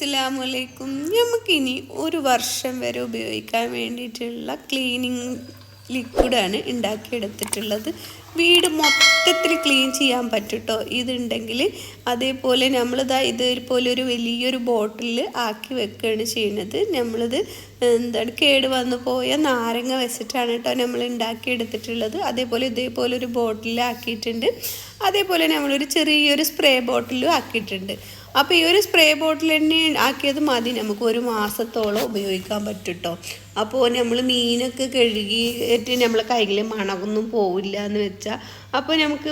അസ്സലാമലൈക്കും നമുക്കിനി ഒരു വർഷം വരെ ഉപയോഗിക്കാൻ വേണ്ടിയിട്ടുള്ള ക്ലീനിങ് ലിക്വിഡാണ് ഉണ്ടാക്കിയെടുത്തിട്ടുള്ളത്. വീട് മൊത്തത്തിൽ ക്ലീൻ ചെയ്യാൻ പറ്റുട്ടോ. ഇതുണ്ടെങ്കിൽ അതേപോലെ നമ്മളിതാ ഇതുപോലെ ഒരു വലിയൊരു ബോട്ടിൽ ആക്കി വെക്കുകയാണ് ചെയ്യുന്നത്. നമ്മളിത് എന്താണ് കേട് വന്നു പോയ നാരങ്ങ വെച്ചിട്ടാണ് കേട്ടോ നമ്മൾ ഉണ്ടാക്കിയെടുത്തിട്ടുള്ളത്. അതേപോലെ ഇതേപോലെ ഒരു ബോട്ടിലാക്കിയിട്ടുണ്ട് അതേപോലെ നമ്മളൊരു ചെറിയൊരു സ്പ്രേ ബോട്ടിലും ആക്കിയിട്ടുണ്ട്. അപ്പോൾ ഈ ഒരു സ്പ്രേ ബോട്ടിൽ തന്നെ ആക്കിയത് മതി. നമുക്ക് ഒരു മാസത്തോളം ഉപയോഗിക്കാൻ പറ്റും കേട്ടോ അപ്പോൾ നമ്മൾ മീനൊക്കെ കഴുകിയിട്ട് നമ്മളെ കയ്യിൽ മണമൊന്നും പോവില്ല എന്ന് വെച്ചാൽ അപ്പോൾ നമുക്ക്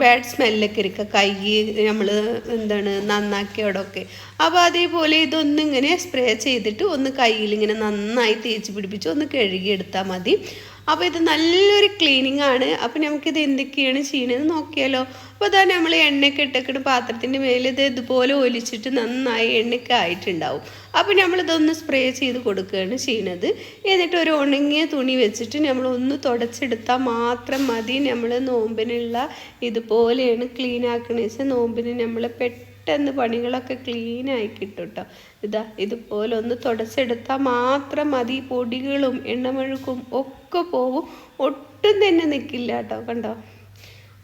ബാഡ് സ്മെല്ലൊക്കെ ഇരിക്കുക കൈ നമ്മൾ എന്താണ് നന്നാക്കിയോടൊക്കെ അപ്പോൾ അതേപോലെ ഇതൊന്നിങ്ങനെ സ്പ്രേ ചെയ്തിട്ട് ഒന്ന് കയ്യിൽ ഇങ്ങനെ നന്നായി തേച്ച് പിടിപ്പിച്ച് ഒന്ന് കഴുകിയെടുത്താൽ മതി. അപ്പോൾ ഇത് നല്ലൊരു ക്ലീനിങ് ആണ്. അപ്പോൾ നമുക്കിത് എന്തൊക്കെയാണ് ചെയ്യണതെന്ന് നോക്കിയാലോ. അപ്പോൾ അതാ നമ്മൾ എണ്ണയൊക്കെ ഇട്ടക്കിട്ട് പാത്രത്തിന്റെ മേലെ ഇത് ഇതുപോലെ ഒലിച്ചിട്ട് നന്നായി എണ്ണയൊക്കെ ആയിട്ടുണ്ടാവും. അപ്പോൾ നമ്മളിതൊന്ന് സ്പ്രേ ചെയ്ത് കൊടുക്കുകയാണ് ചെയ്യണത്. എന്നിട്ട് ഒരു ഉണങ്ങിയ തുണി വെച്ചിട്ട് നമ്മൾ ഒന്ന് തുടച്ചെടുത്താൽ മാത്രം മതി. നമ്മൾ നോമ്പിനുള്ള ഇതുപോലെയാണ് ക്ലീൻ നോമ്പിന് നമ്മൾ പെട്ടെന്ന് പണികളൊക്കെ ക്ലീൻ കിട്ടും കേട്ടോ ഇതാ ഇതുപോലെ ഒന്ന് തുടച്ചെടുത്താൽ മാത്രം മതി. പൊടികളും എണ്ണമഴുക്കും ഒക്കെ പോവും. ഒട്ടും തന്നെ നിൽക്കില്ല കേട്ടോ കണ്ടോ?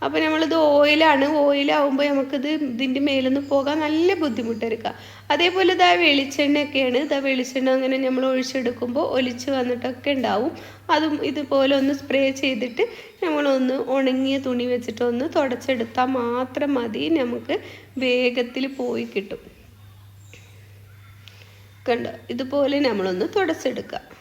അപ്പോൾ നമ്മളിത് ഓയിലാണ്. ഓയിലാവുമ്പോൾ നമുക്കിത് ഇതിന്റെ മേലൊന്ന് പോകാൻ നല്ല ബുദ്ധിമുട്ടെടുക്കുക അതേപോലെ ഇതാ വെളിച്ചെണ്ണയൊക്കെയാണ്. ഇതാ വെളിച്ചെണ്ണ അങ്ങനെ നമ്മൾ ഒഴിച്ചെടുക്കുമ്പോൾ ഒലിച്ച് വന്നിട്ടൊക്കെ ഉണ്ടാവും. അതും ഇതുപോലെ ഒന്ന് സ്പ്രേ ചെയ്തിട്ട് നമ്മളൊന്ന് ഉണങ്ങിയ തുണി വെച്ചിട്ട് ഒന്ന് തുടച്ചെടുത്താൽ മാത്രം മതി. നമുക്ക് വേഗത്തിൽ പോയി കിട്ടും. കണ്ടോ? ഇതുപോലെ നമ്മളൊന്ന് തുടച്ചെടുക്കുക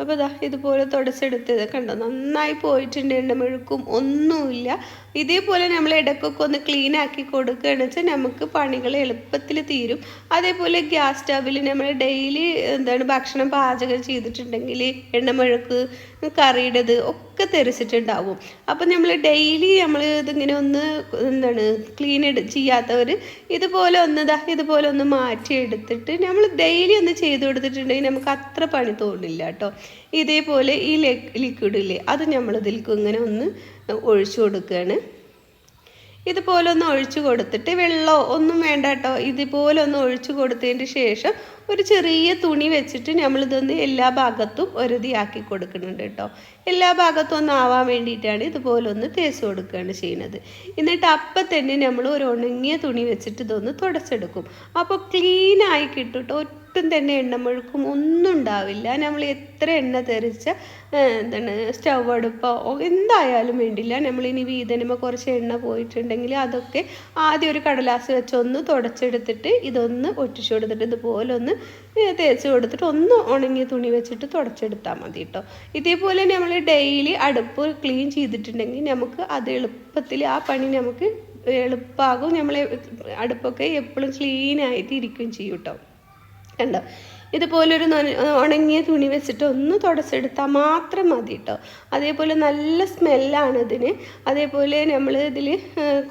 അപ്പോൾ ഇതാ ഇതുപോലെ തുടച്ചെടുത്തത് കണ്ടോ? നന്നായി പോയിട്ടുണ്ട് എണ്ണമെഴുക്കും ഒന്നുമില്ല. ഇതേപോലെ നമ്മൾ ഇടയ്ക്കൊക്കെ ഒന്ന് ക്ലീൻ ആക്കി കൊടുക്കുകയാണെന്ന് വെച്ചാൽ നമുക്ക് പണികൾ എളുപ്പത്തിൽ തീരും. അതേപോലെ ഗ്യാസ് സ്റ്റവിൽ നമ്മൾ ഡെയിലി എന്താണ് ഭക്ഷണം പാചകം ചെയ്തിട്ടുണ്ടെങ്കിൽ എണ്ണമെഴുക്ക് കറിയുടേത് ഒക്കെ തെറിച്ചിട്ടുണ്ടാവും. അപ്പം നമ്മൾ ഡെയിലി നമ്മൾ ഇതിങ്ങനെ ഒന്ന് എന്താണ് ക്ലീൻ എടു ചെയ്യാത്തവർ ഇതുപോലെ ഒന്ന് ഇതാ ഇതുപോലെ ഒന്ന് മാറ്റി എടുത്തിട്ട് നമ്മൾ ഡെയിലി ഒന്ന് ചെയ്ത് കൊടുത്തിട്ടുണ്ടെങ്കിൽ നമുക്ക് അത്ര പണി തോന്നില്ല കേട്ടോ. ഇതേപോലെ ഈ ലിക്വിഡ് ലിക്വിഡില്ലേ അത് നമ്മൾ ഇതിലേക്ക് ഇങ്ങനെ ഒന്ന് ഒഴിച്ചു കൊടുക്കുകയാണ് ഇതുപോലെ ഒന്ന് ഒഴിച്ചു കൊടുത്തിട്ട് വെള്ളമോ ഒന്നും വേണ്ട കേട്ടോ ഇതുപോലെ ഒന്ന് ഒഴിച്ചു കൊടുത്തതിന് ശേഷം ഒരു ചെറിയ തുണി വെച്ചിട്ട് നമ്മളിതൊന്ന് എല്ലാ ഭാഗത്തും ഒരുതിയാക്കി കൊടുക്കുന്നുണ്ട് കേട്ടോ. എല്ലാ ഭാഗത്തും ഒന്ന് ആവാൻ വേണ്ടിയിട്ടാണ് ഇതുപോലെ ഒന്ന് തേച്ച് കൊടുക്കുകയാണ് ചെയ്യുന്നത് എന്നിട്ട് അപ്പം തന്നെ നമ്മൾ ഒരു ഉണങ്ങിയ തുണി വെച്ചിട്ട് ഇതൊന്ന് തുടച്ചെടുക്കും. അപ്പോൾ ക്ലീനായി കിട്ടും കേട്ടോ ഒട്ടും തന്നെ എണ്ണമുഴുക്കും ഒന്നും ഉണ്ടാവില്ല. നമ്മൾ എത്ര എണ്ണ തെറിച്ച എന്താണ് സ്റ്റവ് അടുപ്പോ എന്തായാലും വേണ്ടില്ല. നമ്മളിനി വീതനമ കുറച്ച് എണ്ണ പോയിട്ടുണ്ടെങ്കിൽ അതൊക്കെ ആദ്യം ഒരു കടലാസ് വെച്ചൊന്ന് തുടച്ചെടുത്തിട്ട് ഇതൊന്ന് ഒട്ടിച്ചു കൊടുത്തിട്ട് ഇതുപോലെ ഒന്ന് തേച്ച് കൊടുത്തിട്ട് ഒന്ന് ഉണങ്ങിയ തുണി വെച്ചിട്ട് തുടച്ചെടുത്താൽ മതി കേട്ടോ ഇതേപോലെ നമ്മൾ ഡെയിലി അടുപ്പ് ക്ലീൻ ചെയ്തിട്ടുണ്ടെങ്കിൽ നമുക്ക് അത് എളുപ്പത്തിൽ ആ പണി നമുക്ക് എളുപ്പാകും. നമ്മളെ അടുപ്പൊക്കെ എപ്പോഴും ക്ലീൻ ആയിട്ട് ഇരിക്കുകയും ചെയ്യും കേട്ടോ കണ്ടോ? ഇതുപോലൊരു ഉണങ്ങിയ തുണി വെച്ചിട്ട് ഒന്ന് തുടച്ചെടുത്താൽ മാത്രം മതി കേട്ടോ അതേപോലെ നല്ല സ്മെല്ലാണ് ഇതിന് അതേപോലെ നമ്മൾ ഇതിൽ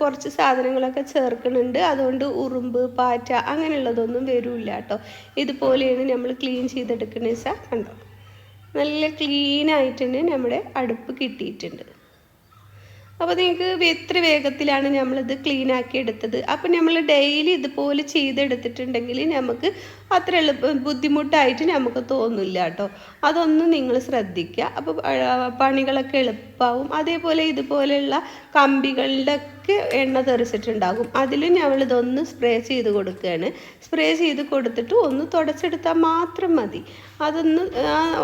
കുറച്ച് സാധനങ്ങളൊക്കെ ചേർക്കുന്നുണ്ട് അതുകൊണ്ട് ഉറുമ്പ് പാറ്റ അങ്ങനെയുള്ളതൊന്നും വരില്ല കേട്ടോ. ഇതുപോലെയാണ് നമ്മൾ ക്ലീൻ ചെയ്തെടുക്കുന്നത് വെച്ചാൽ കണ്ടോ? നല്ല ക്ലീനായിട്ട് തന്നെ നമ്മുടെ അടുപ്പ് കിട്ടിയിട്ടുണ്ട്. അപ്പോൾ നിങ്ങൾക്ക് എത്ര വേഗത്തിലാണ് നമ്മളിത് ക്ലീൻ ആക്കി എടുത്തത് അപ്പോൾ നമ്മൾ ഡെയിലി ഇതുപോലെ ചെയ്തെടുത്തിട്ടുണ്ടെങ്കിൽ നമുക്ക് അത്ര എളുപ്പ ബുദ്ധിമുട്ടായിട്ട് നമുക്ക് തോന്നില്ല കേട്ടോ. അതൊന്നും നിങ്ങൾ ശ്രദ്ധിക്കുക. അപ്പോൾ പണികളൊക്കെ എളുപ്പമാവും അതേപോലെ ഇതുപോലെയുള്ള കമ്പികളുടെ എണ്ണ തെറിച്ചിട്ടുണ്ടാകും. അതിലും ഞങ്ങളിതൊന്ന് സ്പ്രേ ചെയ്ത് കൊടുക്കുകയാണ്. സ്പ്രേ ചെയ്ത് കൊടുത്തിട്ട് ഒന്ന് തുടച്ചെടുത്താൽ മാത്രം മതി. അതൊന്ന്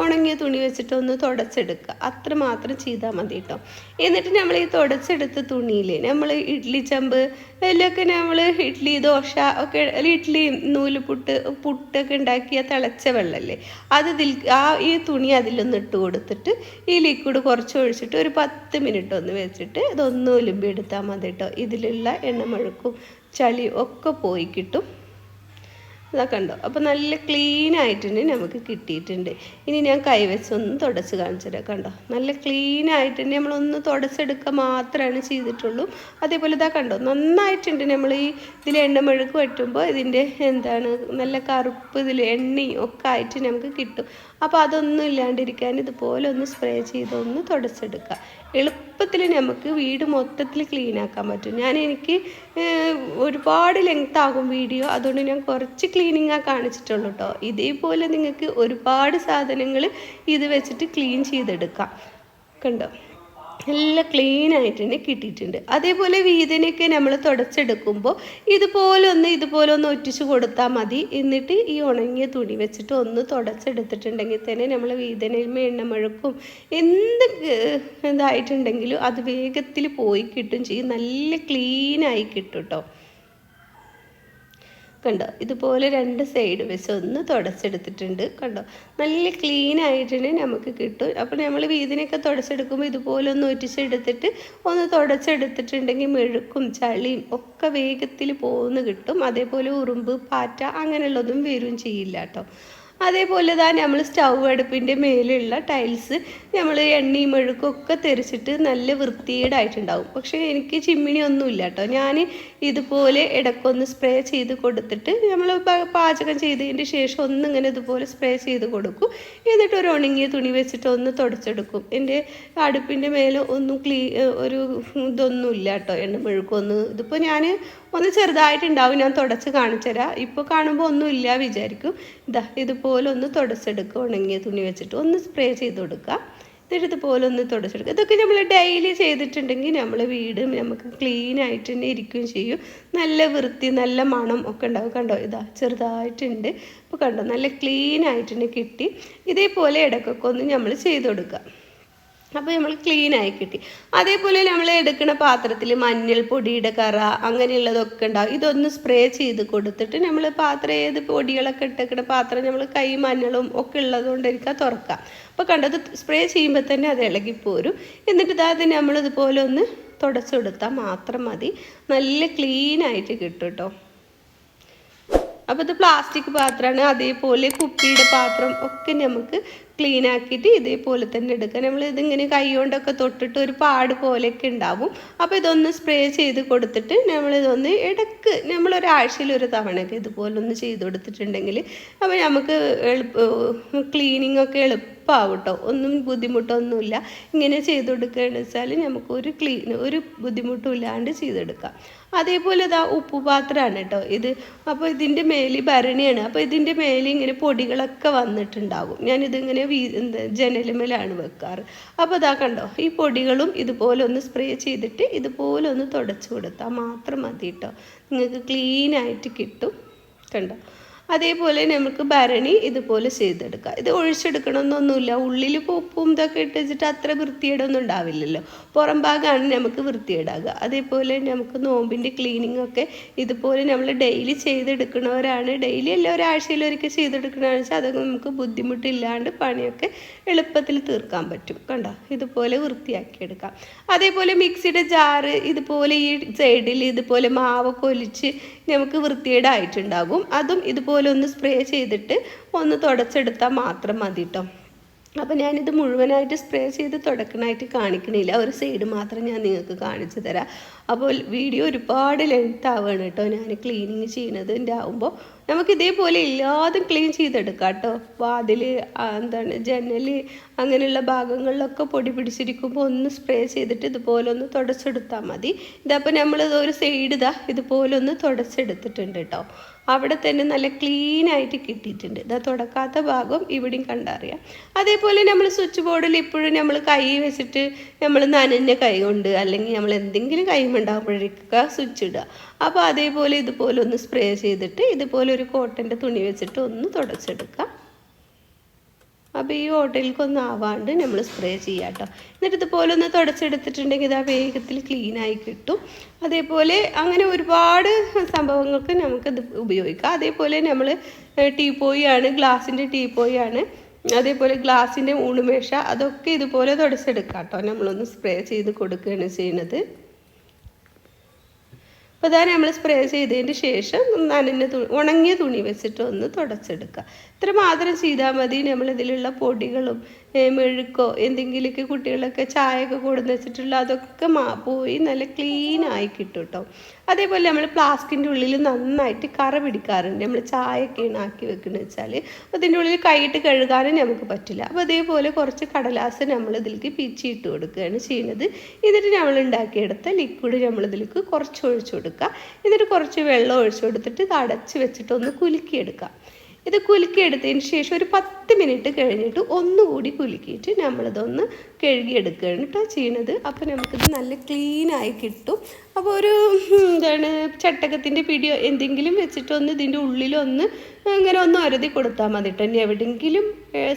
ഉണങ്ങിയ തുണി വെച്ചിട്ട് ഒന്ന് തുടച്ചെടുക്കുക. അത്ര മാത്രം ചെയ്താൽ മതി കേട്ടോ. എന്നിട്ട് നമ്മൾ ഈ തുടച്ചെടുത്ത തുണിയിൽ നമ്മൾ ഇഡ്ലി ചമ്പ് അതിലൊക്കെ നമ്മൾ ഇഡ്ലി ദോശ ഒക്കെ ഇഡ്ലി നൂൽ നൂലുപുട്ട് പുട്ടൊക്കെ ഉണ്ടാക്കിയ തിളച്ച വെള്ളമല്ലേ അത് ഇതിൽ ആ ഈ തുണി അതിലൊന്ന് ഇട്ട് കൊടുത്തിട്ട് ഈ ലിക്വിഡ് കുറച്ച് ഒഴിച്ചിട്ട് ഒരു പത്ത് മിനിറ്റ് ഒന്ന് വെച്ചിട്ട് ഇതൊന്ന് ഒലുമ്പി എടുത്താൽ മതി കേട്ടോ ഇതിലുള്ള എണ്ണമഴുക്കും ചളി ഒക്കെ പോയി കിട്ടും. അതൊക്കെ ഉണ്ടോ അപ്പോൾ നല്ല ക്ലീൻ ആയിട്ടുണ്ട് നമുക്ക് കിട്ടിയിട്ടുണ്ട്. ഇനി ഞാൻ കൈവച്ചൊന്ന് തുടച്ച് കാണിച്ചു തരാം. കണ്ടോ? നല്ല ക്ലീൻ ആയിട്ടുണ്ട്. നമ്മളൊന്ന് തുടച്ചെടുക്കുക മാത്രമാണ് ചെയ്തിട്ടുള്ളൂ. അതേപോലെ ഇതാ കണ്ടോ? നന്നായിട്ടുണ്ട് നമ്മൾ ഈ ഇതിൽ എണ്ണ മെഴുക്ക് വെട്ടുമ്പോൾ ഇതിന്റെ എന്താണ് നല്ല കറുപ്പ് ഇതിൽ എണ്ണയും ഒക്കെ ആയിട്ട് നമുക്ക് കിട്ടും. അപ്പോൾ അതൊന്നും ഇല്ലാണ്ടിരിക്കാൻ ഇതുപോലെ ഒന്ന് സ്പ്രേ ചെയ്തൊന്ന് തുടച്ചെടുക്കുക എളുപ്പം എളുപ്പത്തിൽ നമുക്ക് വീട് മൊത്തത്തിൽ ക്ലീൻ ആക്കാൻ പറ്റും. ഞാൻ എനിക്ക് ഒരുപാട് ലെങ്ത് ആകും വീഡിയോ. അതുകൊണ്ട് ഞാൻ കുറച്ച് ക്ലീനിങ് ആ കാണിച്ചിട്ടുള്ളൂ കേട്ടോ ഇതേപോലെ നിങ്ങൾക്ക് ഒരുപാട് സാധനങ്ങൾ ഇത് വെച്ചിട്ട് ക്ലീൻ ചെയ്തെടുക്കാം. കണ്ടോ? നല്ല ക്ലീൻ ആയിട്ട് തന്നെ കിട്ടിയിട്ടുണ്ട്. അതേപോലെ വീതിനൊക്കെ നമ്മൾ തുടച്ചെടുക്കുമ്പോൾ ഇതുപോലെ ഒന്ന് ഇതുപോലെ ഒന്ന് ഒറ്റിച്ച് കൊടുത്താൽ മതി. എന്നിട്ട് ഈ ഉണങ്ങിയ തുണി വെച്ചിട്ട് ഒന്ന് തുടച്ചെടുത്തിട്ടുണ്ടെങ്കിൽ തന്നെ നമ്മൾ വീതനയിൽ എണ്ണമഴക്കും എന്ത് ഏഹ്, ഇതായിട്ടുണ്ടെങ്കിലും അത് വേഗത്തിൽ പോയി കിട്ടും ചെയ്യും. നല്ല ക്ലീനായി കിട്ടും കേട്ടോ കണ്ടോ? ഇതുപോലെ രണ്ട് സൈഡ് വെച്ച് ഒന്ന് തുടച്ചെടുത്തിട്ടുണ്ട് കണ്ടോ? നല്ല ക്ലീൻ ആയിട്ട് നമുക്ക് കിട്ടും. അപ്പോൾ നമ്മൾ വീതിനൊക്കെ തുടച്ചെടുക്കുമ്പോൾ ഇതുപോലെ ഒന്ന് ഒറ്റിച്ചെടുത്തിട്ട് ഒന്ന് തുടച്ചെടുത്തിട്ടുണ്ടെങ്കിൽ മെഴുക്കും ചളിയും ഒക്കെ വേഗത്തിൽ പോകുന്ന കിട്ടും. അതേപോലെ ഉറുമ്പ് പാറ്റ അങ്ങനെയുള്ളതും വരും ചെയ്യില്ല കേട്ടോ. അതേപോലെ തന്നെ നമ്മൾ സ്റ്റൗ അടുപ്പിന്റെ മേലുള്ള ടൈൽസ് നമ്മൾ എണ്ണയും മെഴുക്കൊക്കെ തെറിച്ചിട്ട് നല്ല വൃത്തിയേടായിട്ടുണ്ടാവും പക്ഷേ എനിക്ക് ചിമ്മിണി ഒന്നുമില്ല കേട്ടോ. ഞാൻ ഇതുപോലെ ഇടയ്ക്കൊന്ന് സ്പ്രേ ചെയ്ത് കൊടുത്തിട്ട് നമ്മൾ പാചകം ചെയ്തതിന് ശേഷം ഒന്നിങ്ങനെ ഇതുപോലെ സ്പ്രേ ചെയ്ത് കൊടുക്കും. എന്നിട്ട് ഒരു ഉണങ്ങിയ തുണി വെച്ചിട്ട് ഒന്ന് തുടച്ചെടുക്കും. എന്റെ അടുപ്പിന്റെ മേലെ ഒന്നും ക്ലീ ഒരു ഇതൊന്നും ഇല്ല കേട്ടോ. എണ്ണ മെഴുക്കൊന്നും ഇതിപ്പോൾ ഞാൻ ഒന്ന് ചെറുതായിട്ടുണ്ടാവും. ഞാൻ തുടച്ച് കാണിച്ചു തരാം ഇപ്പോൾ കാണുമ്പോൾ ഒന്നുമില്ല വിചാരിക്കും. ഇതാ ഇതുപോലെ ഒന്ന് തുടച്ചെടുക്കുക. ഉണങ്ങിയ തുണി വെച്ചിട്ട് ഒന്ന് സ്പ്രേ ചെയ്ത് കൊടുക്കുക. എന്നിട്ട് ഇതുപോലെ ഒന്ന് തുടച്ചെടുക്കുക. ഇതൊക്കെ നമ്മൾ ഡെയിലി ചെയ്തിട്ടുണ്ടെങ്കിൽ നമ്മൾ വീട് നമുക്ക് ക്ലീൻ ആയിട്ട് തന്നെ ഇരിക്കുകയും ചെയ്യും. നല്ല വൃത്തി നല്ല മണം ഒക്കെ ഉണ്ടാവും. കണ്ടോ? ഇതാ ചെറുതായിട്ടുണ്ട്. അപ്പോൾ കണ്ടോ? നല്ല ക്ലീൻ ആയിട്ട് തന്നെ കിട്ടി. ഇതേപോലെ ഇടയ്ക്കൊക്കെ ഒന്ന് നമ്മൾ ചെയ്ത് കൊടുക്കുക. അപ്പോൾ നമ്മൾ ക്ലീൻ ആയി കിട്ടി. അതേപോലെ നമ്മൾ എടുക്കുന്ന പാത്രത്തിൽ മഞ്ഞൾപ്പൊടിയുടെ കറ അങ്ങനെയുള്ളതൊക്കെ ഉണ്ടാവും. ഇതൊന്ന് സ്പ്രേ ചെയ്ത് കൊടുത്തിട്ട് നമ്മൾ പാത്രം ഏത് പൊടികളൊക്കെ ഇട്ടേക്കുന്ന പാത്രം നമ്മൾ കൈ മഞ്ഞളും ഒക്കെ ഉള്ളതുകൊണ്ടായിരിക്കാം തുറക്കാം. അപ്പോൾ കണ്ടത് സ്പ്രേ ചെയ്യുമ്പോൾ തന്നെ അത് ഇളകിപ്പോരും എന്നിട്ട് ഇതാ അത് നമ്മളിതുപോലെ ഒന്ന് തുടച്ചെടുത്താൽ മാത്രം മതി. നല്ല ക്ലീൻ ആയിട്ട് കിട്ടും കേട്ടോ. അപ്പോൾ ഇത് പ്ലാസ്റ്റിക് പാത്രമാണ്. അതേപോലെ കുപ്പിയുടെ പാത്രം ഒക്കെ നമുക്ക് ക്ലീൻ ആക്കിയിട്ട് ഇതേപോലെ തന്നെ എടുക്കുക. നമ്മൾ ഇതിങ്ങനെ കൈ കൊണ്ടൊക്കെ തൊട്ടിട്ട് ഒരു പാട് പോലെയൊക്കെ ഉണ്ടാവും. അപ്പോൾ ഇതൊന്ന് സ്പ്രേ ചെയ്ത് കൊടുത്തിട്ട് നമ്മളിതൊന്ന് ഇടയ്ക്ക് നമ്മൾ ഒരാഴ്ചയിൽ ഒരു തവണയൊക്കെ ഇതുപോലെ ഒന്ന് ചെയ്ത് കൊടുത്തിട്ടുണ്ടെങ്കിൽ അപ്പോൾ നമുക്ക് എളുപ്പ ക്ലീനിങ് ഒക്കെ എളുപ്പമാവും കേട്ടോ ഒന്നും ബുദ്ധിമുട്ടൊന്നുമില്ല. ഇങ്ങനെ ചെയ്ത് കൊടുക്കുകയെന്ന് വെച്ചാൽ നമുക്ക് ഒരു ക്ലീൻ ഒരു ബുദ്ധിമുട്ടും ഇല്ലാണ്ട് ചെയ്തെടുക്കാം. അതേപോലെ ഇതാ ഉപ്പുപാത്രമാണ് കേട്ടോ ഇത് അപ്പോൾ ഇതിന്റെ മേലിൽ ഭരണിയാണ്. അപ്പോൾ ഇതിന്റെ മേലിൽ ഇങ്ങനെ പൊടികളൊക്കെ വന്നിട്ടുണ്ടാകും. ഞാനിതിങ്ങനെ വീ ജനലുമേലാണ് വെക്കാറ്. അപ്പോൾ ഇതാ കണ്ടോ ഈ പൊടികളും ഇതുപോലെ ഒന്ന് സ്പ്രേ ചെയ്തിട്ട് ഇതുപോലെ ഒന്ന് തുടച്ചു കൊടുത്താൽ മാത്രം മതി കേട്ടോ നിങ്ങൾക്ക് ക്ലീനായിട്ട് കിട്ടും. കണ്ടോ? അതേപോലെ നമുക്ക് ഭരണി ഇതുപോലെ ചെയ്തെടുക്കാം. ഇത് ഒഴിച്ചെടുക്കണമെന്നൊന്നുമില്ല. ഉള്ളിൽ ഉപ്പും ഇതൊക്കെ ഇട്ട് വെച്ചിട്ട് അത്ര വൃത്തിയേടൊന്നും ഉണ്ടാവില്ലല്ലോ. പുറം ഭാഗമാണ് നമുക്ക് വൃത്തിയേടാകുക അതേപോലെ നമുക്ക് നോമ്പിന്റെ ക്ലീനിങ് ഒക്കെ ഇതുപോലെ നമ്മൾ ഡെയിലി ചെയ്തെടുക്കണവരാണ് ഡെയിലി അല്ല ഒരാഴ്ചയിലൊരിക്കൽ ചെയ്തെടുക്കണമെന്ന് വെച്ചാൽ അതൊക്കെ നമുക്ക് ബുദ്ധിമുട്ടില്ലാണ്ട് പണിയൊക്കെ എളുപ്പത്തിൽ തീർക്കാൻ പറ്റും. കണ്ടോ? ഇതുപോലെ വൃത്തിയാക്കിയെടുക്കാം. അതേപോലെ മിക്സിയുടെ ജാറ് ഇതുപോലെ ഈ സൈഡിൽ ഇതുപോലെ മാവൊക്കെ ഒലിച്ച് നമുക്ക് വൃത്തികേടായിട്ടുണ്ടാകും. അതും ഇതുപോലെ ഒന്ന് സ്പ്രേ ചെയ്തിട്ട് ഒന്ന് തുടച്ചെടുത്താൽ മാത്രം മതി കേട്ടോ അപ്പോൾ ഞാനിത് മുഴുവനായിട്ട് സ്പ്രേ ചെയ്ത് തുടക്കണമായിട്ട് കാണിക്കണില്ല. ഒരു സൈഡ് മാത്രം ഞാൻ നിങ്ങൾക്ക് കാണിച്ചു തരാം. അപ്പോൾ വീഡിയോ ഒരുപാട് ലെങ്ത് കേട്ടോ. ഞാൻ ക്ലീനിങ് ചെയ്യുന്നതിന്റെ ആവുമ്പോൾ നമുക്ക് ഇതേപോലെ എല്ലാതും ക്ലീൻ ചെയ്തെടുക്കാം കേട്ടോ. വാതിൽ എന്താണ് ജനൽ അങ്ങനെയുള്ള ഭാഗങ്ങളിലൊക്കെ പൊടി പിടിച്ചിരിക്കുമ്പോൾ ഒന്ന് സ്പ്രേ ചെയ്തിട്ട് ഇതുപോലെ ഒന്ന് തുടച്ചെടുത്താൽ മതി. ഇതപ്പോൾ നമ്മൾ ഒരു സൈഡ് ഇതാ ഇതുപോലെ ഒന്ന് തുടച്ചെടുത്തിട്ടുണ്ട് കേട്ടോ. അവിടെ തന്നെ നല്ല ക്ലീൻ ആയിട്ട് കിട്ടിയിട്ടുണ്ട്. ഇതാ തുടക്കാത്ത ഭാഗം ഇവിടെയും കണ്ടറിയാം. അതേപോലെ നമ്മൾ സ്വിച്ച് ബോർഡിൽ ഇപ്പോഴും നമ്മൾ കൈ വെച്ചിട്ട് നമ്മൾ നനഞ്ഞ കൈ കൊണ്ട് അല്ലെങ്കിൽ നമ്മൾ എന്തെങ്കിലും കൈ കൈമുണ്ടാകുമ്പോഴേക്കൊക്കെ സ്വിച്ച് ഇടുക. അപ്പോൾ അതേപോലെ ഇതുപോലെ ഒന്ന് സ്പ്രേ ചെയ്തിട്ട് ഇതുപോലെ ഒരു കോട്ടന്റെ തുണി വെച്ചിട്ട് ഒന്ന് തുടച്ചെടുക്കാം. അപ്പോൾ ഈ ഹോട്ടലിലേക്കൊന്നും ആവാണ്ട് നമ്മൾ സ്പ്രേ ചെയ്യാം കേട്ടോ എന്നിട്ട് ഇതുപോലെ ഒന്ന് തുടച്ചെടുത്തിട്ടുണ്ടെങ്കിൽ ഇതാ വേഗത്തിൽ ക്ലീൻ ആയി കിട്ടും. അതേപോലെ അങ്ങനെ ഒരുപാട് സംഭവങ്ങൾക്ക് നമുക്കിത് ഉപയോഗിക്കാം. അതേപോലെ നമ്മൾ ടീപ്പോയാണ് ഗ്ലാസിന്റെ ടീപ്പോയാണ് അതേപോലെ ഗ്ലാസിന്റെ ഊണുമേശ അതൊക്കെ ഇതുപോലെ തുടച്ചെടുക്കാം കേട്ടോ നമ്മളൊന്ന് സ്പ്രേ ചെയ്ത് കൊടുക്കുകയാണ് ചെയ്യുന്നത്. അപ്പോൾ ഇതാ നമ്മൾ സ്പ്രേ ചെയ്തതിന് ശേഷം നനഞ്ഞ തുണി ഉണങ്ങിയ തുണി വെച്ചിട്ട് ഒന്ന് തുടച്ചെടുക്കുക. ഇത്ര മാത്രം ചെയ്താൽ മതി. നമ്മളിതിലുള്ള പൊടികളും മെഴുക്കോ എന്തെങ്കിലുമൊക്കെ കുട്ടികളൊക്കെ ചായയൊക്കെ കൊടുന്ന് വെച്ചിട്ടുള്ള അതൊക്കെ മാ പോയി നല്ല ക്ലീൻ ആയി കിട്ടും കേട്ടോ അതേപോലെ നമ്മൾ പ്ലാസ്റ്റിക്കിന്റെ ഉള്ളിൽ നന്നായിട്ട് കറ പിടിക്കാറുണ്ട്. നമ്മൾ ചായയൊക്കെയാണ് ആക്കി വെക്കുന്നത് വെച്ചാൽ അതിന്റെ ഉള്ളിൽ കൈയിട്ട് കഴുകാനും നമുക്ക് പറ്റില്ല. അപ്പോൾ അതേപോലെ കുറച്ച് കടലാസ് നമ്മൾ ഇതിലേക്ക് പിച്ചിട്ട് കൊടുക്കുകയാണ് ചെയ്യുന്നത്. എന്നിട്ട് നമ്മൾ ഉണ്ടാക്കിയെടുത്ത ലിക്വിഡ് നമ്മൾ ഇതിലേക്ക് കുറച്ച് ഒഴിച്ചു കൊടുക്കുക. എന്നിട്ട് കുറച്ച് വെള്ളം ഒഴിച്ചു കൊടുത്തിട്ട് ഇത് അടച്ച് വെച്ചിട്ടൊന്ന് കുലുക്കിയെടുക്കുക. ഇത് കുലുക്കിയെടുത്തതിന് ശേഷം ഒരു പത്ത് മിനിറ്റ് കഴിഞ്ഞിട്ട് ഒന്നുകൂടി കുലുക്കിയിട്ട് നമ്മളിതൊന്ന് കഴുകിയെടുക്കുകയാണ് കേട്ടോ ചെയ്യണത് അപ്പോൾ നമുക്കിത് നല്ല ക്ലീനായി കിട്ടും. അപ്പോൾ ഒരു എന്താണ് ചട്ടകത്തിന്റെ പിടിയോ എന്തെങ്കിലും വെച്ചിട്ടൊന്ന് ഇതിന്റെ ഉള്ളിലൊന്ന് അങ്ങനെ ഒന്ന് ഒരതി കൊടുത്താൽ മതി ഇനി എവിടെയെങ്കിലും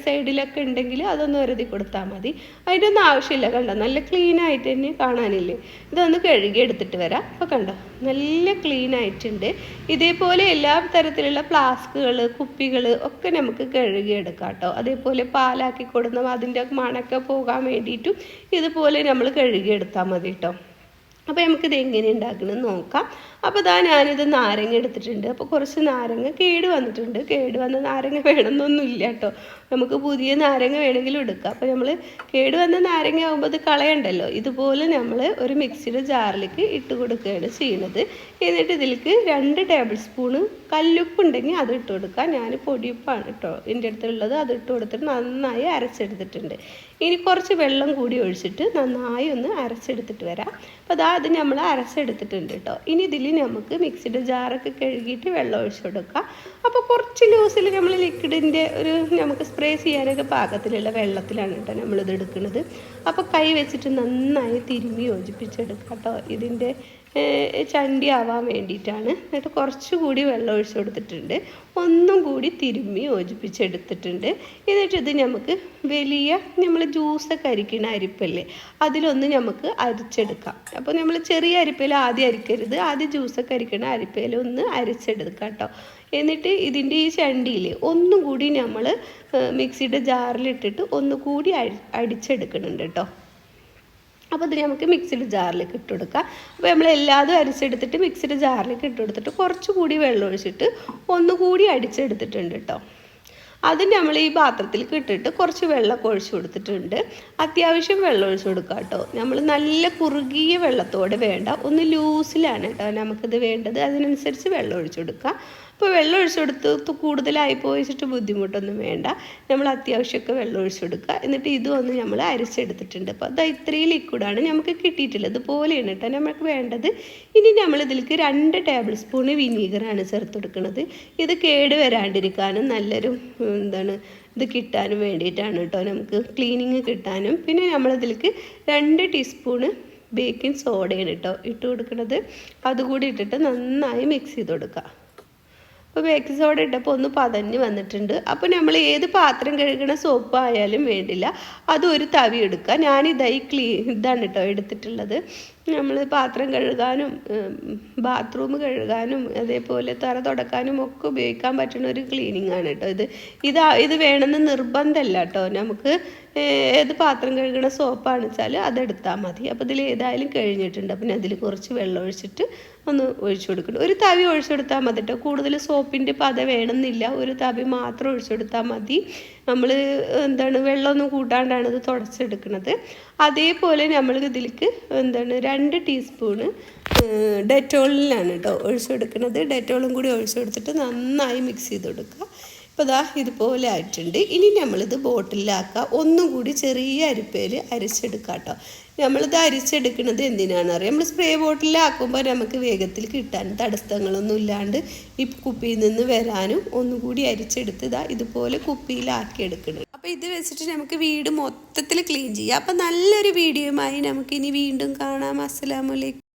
സൈഡിലൊക്കെ ഉണ്ടെങ്കിൽ അതൊന്ന് ഒരതി കൊടുത്താൽ മതി. അതിന്റെ ഒന്നും ആവശ്യമില്ല കണ്ടോ? നല്ല ക്ലീൻ ആയിട്ട് തന്നെ കാണാനില്ലേ? ഇതൊന്ന് കഴുകി എടുത്തിട്ട് വരാം. അപ്പോൾ കണ്ടോ? നല്ല ക്ലീൻ ആയിട്ടുണ്ട്. ഇതേപോലെ എല്ലാ തരത്തിലുള്ള ഫ്ലാസ്കുകൾ കുപ്പികൾ ഒക്കെ നമുക്ക് കഴുകി എടുക്കാം കേട്ടോ അതേപോലെ പാലാക്കി കൊടുന്ന അതിന്റെ മണക്കെ പോകാൻ വേണ്ടിയിട്ടും ഇതുപോലെ നമ്മൾ കഴുകി എടുത്താൽ മതി കേട്ടോ അപ്പോൾ നമുക്കിത് എങ്ങനെ ഉണ്ടാക്കണമെന്ന് നോക്കാം. അപ്പോൾ ഇതാ ഞാനിത് നാരങ്ങ എടുത്തിട്ടുണ്ട്. അപ്പോൾ കുറച്ച് നാരങ്ങ കേട് വന്നിട്ടുണ്ട്. കേട് വന്ന നാരങ്ങ വേണമെന്നൊന്നുമില്ല കേട്ടോ. നമുക്ക് പുതിയ നാരങ്ങ വേണമെങ്കിലും എടുക്കാം. അപ്പോൾ നമ്മൾ കേട് വന്ന നാരങ്ങ ആകുമ്പോൾ അത് കളയണ്ടല്ലോ. ഇതുപോലെ നമ്മൾ ഒരു മിക്സിയുടെ ജാറിലേക്ക് ഇട്ട് കൊടുക്കുകയാണ് ചെയ്യുന്നത് എന്നിട്ട് ഇതിലേക്ക് രണ്ട് ടേബിൾ സ്പൂണ് കല്ലുപ്പ് ഉണ്ടെങ്കിൽ അത് ഇട്ട് കൊടുക്കുക ഞാൻ പൊടിയുപ്പാണ് കേട്ടോ. എന്റെ അടുത്തുള്ളത് അത് ഇട്ട് കൊടുത്തിട്ട് നന്നായി അരച്ചെടുത്തിട്ടുണ്ട്. ഇനി കുറച്ച് വെള്ളം കൂടി ഒഴിച്ചിട്ട് നന്നായി ഒന്ന് അരച്ചെടുത്തിട്ട് വരാം. അപ്പോൾ അതാ അത് നമ്മൾ അരച്ചെടുത്തിട്ടുണ്ട് കേട്ടോ. ഇനി ഇതിൽ നമുക്ക് മിക്സിയുടെ ജാറൊക്കെ കഴുകിയിട്ട് വെള്ളം ഒഴിച്ച് കൊടുക്കാം. അപ്പോൾ കുറച്ച് ലൂസിൽ നമ്മൾ ലിക്വിഡിന്റെ ഒരു നമുക്ക് സ്പ്രേ ചെയ്യാനൊക്കെ പാകത്തിലുള്ള വെള്ളത്തിലാണ് കേട്ടോ നമ്മളിത് എടുക്കുന്നത് അപ്പോൾ കൈ വെച്ചിട്ട് നന്നായി തിരുമ്മി യോജിപ്പിച്ചെടുക്കാം കേട്ടോ ഇതിന്റെ ചണ്ടി ആവാൻ വേണ്ടിയിട്ടാണ്. എന്നിട്ട് കുറച്ചുകൂടി വെള്ളം ഒഴിച്ച് കൊടുത്തിട്ടുണ്ട്. ഒന്നും കൂടി തിരുമ്മി യോജിപ്പിച്ചെടുത്തിട്ടുണ്ട്. എന്നിട്ട് ഇത് നമുക്ക് വലിയ നമ്മൾ ജ്യൂസൊക്കെ അരിക്കണ അരിപ്പല്ലേ അതിലൊന്ന് നമുക്ക് അരിച്ചെടുക്കാം. അപ്പോൾ നമ്മൾ ചെറിയ അരിപ്പയിൽ ആദ്യം അരിക്കരുത്. ആദ്യം ജ്യൂസൊക്കെ അരിക്കണ അരിപ്പയിൽ ഒന്ന് അരിച്ചെടുക്കാം കേട്ടോ. എന്നിട്ട് ഇതിന്റെ ഈ ചണ്ടിയിൽ ഒന്നും കൂടി നമ്മൾ മിക്സിയുടെ ജാറിലിട്ടിട്ട് ഒന്നുകൂടി അടി അടിച്ചെടുക്കുന്നുണ്ട് കേട്ടോ. അപ്പോൾ ഇത് നമുക്ക് മിക്സിയിൽ ജാറിലേക്ക് ഇട്ട് കൊടുക്കാം. അപ്പോൾ നമ്മൾ എല്ലാതും അരിച്ചെടുത്തിട്ട് മിക്സിയിൽ ജാറിലേക്ക് ഇട്ട് കൊടുത്തിട്ട് കുറച്ചുകൂടി വെള്ളം ഒഴിച്ചിട്ട് ഒന്നുകൂടി അടിച്ചെടുത്തിട്ടുണ്ട് കേട്ടോ അത് നമ്മൾ ഈ പാത്രത്തിലേക്ക് ഇട്ടിട്ട് കുറച്ച് വെള്ളം ഒഴിച്ചു കൊടുത്തിട്ടുണ്ട്. അത്യാവശ്യം വെള്ളം ഒഴിച്ചു കൊടുക്കുക കേട്ടോ. നമ്മൾ നല്ല കുറുകിയ വെള്ളത്തോടെ വേണ്ട. ഒന്ന് ലൂസിലാണ് കേട്ടോ നമുക്കിത് വേണ്ടത്. അതിനനുസരിച്ച് വെള്ളം ഒഴിച്ചു കൊടുക്കുക. അപ്പോൾ വെള്ളം ഒഴിച്ച് കൊടുത്ത് കൂടുതലായി പോയിച്ചിട്ട് ബുദ്ധിമുട്ടൊന്നും വേണ്ട. നമ്മൾ അത്യാവശ്യമൊക്കെ വെള്ളം ഒഴിച്ച് കൊടുക്കുക. എന്നിട്ട് ഇതും ഒന്ന് നമ്മൾ അരച്ചെടുത്തിട്ടുണ്ട്. അപ്പോൾ അത് ഇത്രയും ലിക്വിഡാണ് നമുക്ക് കിട്ടിയിട്ടുള്ളത്. ഇതുപോലെയാണ് കേട്ടോ നമുക്ക് വേണ്ടത്. ഇനി നമ്മൾ ഇതിലേക്ക് രണ്ട് ടേബിൾ സ്പൂൺ വിനീഗറാണ് ചേർത്ത് കൊടുക്കുന്നത് ഇത് കേട് വരാണ്ടിരിക്കാനും നല്ലൊരു എന്താണ് ഇത് കിട്ടാനും വേണ്ടിയിട്ടാണ് കേട്ടോ നമുക്ക് ക്ലീനിങ് കിട്ടാനും. പിന്നെ നമ്മളിതിലേക്ക് രണ്ട് ടീസ്പൂണ് ബേക്കിംഗ് സോഡയാണ് കേട്ടോ ഇട്ട് കൊടുക്കുന്നത് അതുകൂടി ഇട്ടിട്ട് നന്നായി മിക്സ് ചെയ്ത് കൊടുക്കുക. അപ്പോൾ ബേക്കിംഗ് സോഡ ഇട്ടപ്പോൾ ഒന്ന് പതഞ്ഞ് വന്നിട്ടുണ്ട്. അപ്പോൾ നമ്മൾ ഏത് പാത്രം കഴുകണ സോപ്പ് ആയാലും വേണ്ടില്ല. അതൊരു തവി എടുക്കുക. ഞാനിതായി ക്ലീ ഇതാണ് കേട്ടോ എടുത്തിട്ടുള്ളത്. നമ്മൾ പാത്രം കഴുകാനും ബാത്റൂം കഴുകാനും അതേപോലെ തറ തുടക്കാനും ഒക്കെ ഉപയോഗിക്കാൻ പറ്റുന്ന ഒരു ക്ലീനിങ് ആണ് കേട്ടോ ഇത്. ഇത് ഇത് വേണമെന്ന് നിർബന്ധമല്ല കേട്ടോ നമുക്ക് ഏത് പാത്രം കഴുകണ സോപ്പാണ് വെച്ചാൽ അതെടുത്താൽ മതി. അപ്പോൾ ഇതിൽ ഏതായാലും കഴിഞ്ഞിട്ടുണ്ട്. പിന്നെ അതിൽ കുറച്ച് വെള്ളം ഒഴിച്ചിട്ട് ഒന്ന് ഒഴിച്ചു കൊടുക്കണം ഒരു തവി ഒഴിച്ചെടുത്താൽ മതി കേട്ടോ കൂടുതൽ സോപ്പിന്റെ പത വേണമെന്നില്ല. ഒരു തവി മാത്രം ഒഴിച്ചെടുത്താൽ മതി. നമ്മൾ എന്താണ് വെള്ളമൊന്നും കൂട്ടാണ്ടാണ് ഇത് തുടച്ചെടുക്കുന്നത്. അതേപോലെ നമ്മൾ ഇതിലേക്ക് എന്താണ് രണ്ട് ടീസ്പൂണ് ഡെറ്റോളിലാണ് കേട്ടോ ഒഴിച്ചെടുക്കുന്നത് ഡെറ്റോളും കൂടി ഒഴിച്ചെടുത്തിട്ട് നന്നായി മിക്സ് ചെയ്ത് കൊടുക്കുക. ഇപ്പോൾ ദാ ഇതുപോലെ ആയിട്ടുണ്ട്. ഇനി നമ്മളിത് ബോട്ടിലാക്കുക ഒന്നും കൂടി ചെറിയ അരിപ്പയിൽ അരിച്ചെടുക്കുക കേട്ടോ നമ്മളിത് അരിച്ചെടുക്കുന്നത് എന്തിനാണെന്ന് അറിയാം നമ്മൾ സ്പ്രേ ബോട്ടിലാക്കുമ്പോൾ നമുക്ക് വേഗത്തിൽ കിട്ടാൻ തടസ്സങ്ങളൊന്നും ഇല്ലാണ്ട് ഈ കുപ്പിയിൽ നിന്ന് വരാനും ഒന്നും കൂടി അരിച്ചെടുത്ത് ഇതാ ഇതുപോലെ കുപ്പിയിലാക്കി എടുക്കണം. അപ്പോൾ ഇത് വെച്ചിട്ട് നമുക്ക് വീട് മൊത്തത്തിൽ ക്ലീൻ ചെയ്യാം. അപ്പോൾ നല്ലൊരു വീഡിയോയുമായി നമുക്കിനി വീണ്ടും കാണാം. അസ്സലാമലൈക്കും